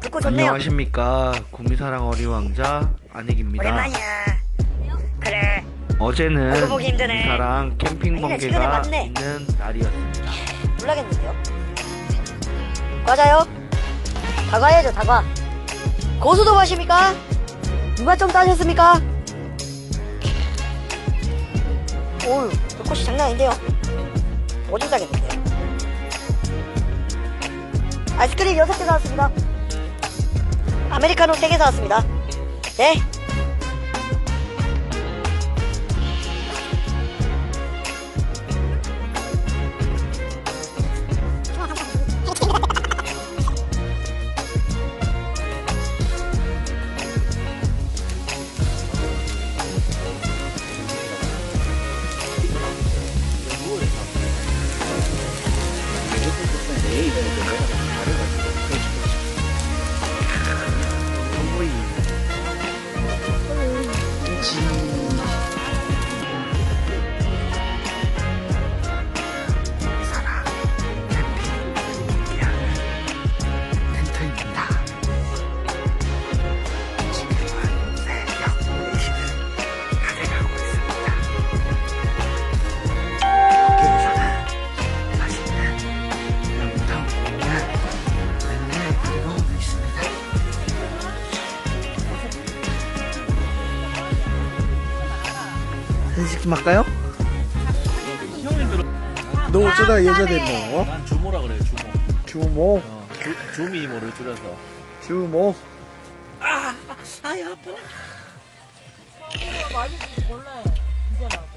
듣고 좋네요. 안녕하십니까 구미사랑 어리왕자 안익입니다 오랜만이야. 그래. 어제는 얼굴 보기 힘드네. 구미사랑 캠핑 번개가. 있는 날이었습니다 놀라겠는데요? 과자요? 다과야죠, 다과. 고수도 마십니까? 누가 좀 따셨습니까? 오우, 저 꽃이 장난 아닌데요? 오줌 싸겠는데요? 아이스크림 6개 사왔습니다. 아메리카노 3개 사왔습니다. 네? 情。 찍좀 할까요? 너 어쩌다 여자 됐노? 난 주모라 그래요 주모 주모 어, 주, 주미모를 줄여서 주모 아야 아파 많이 몰라요. 이제는.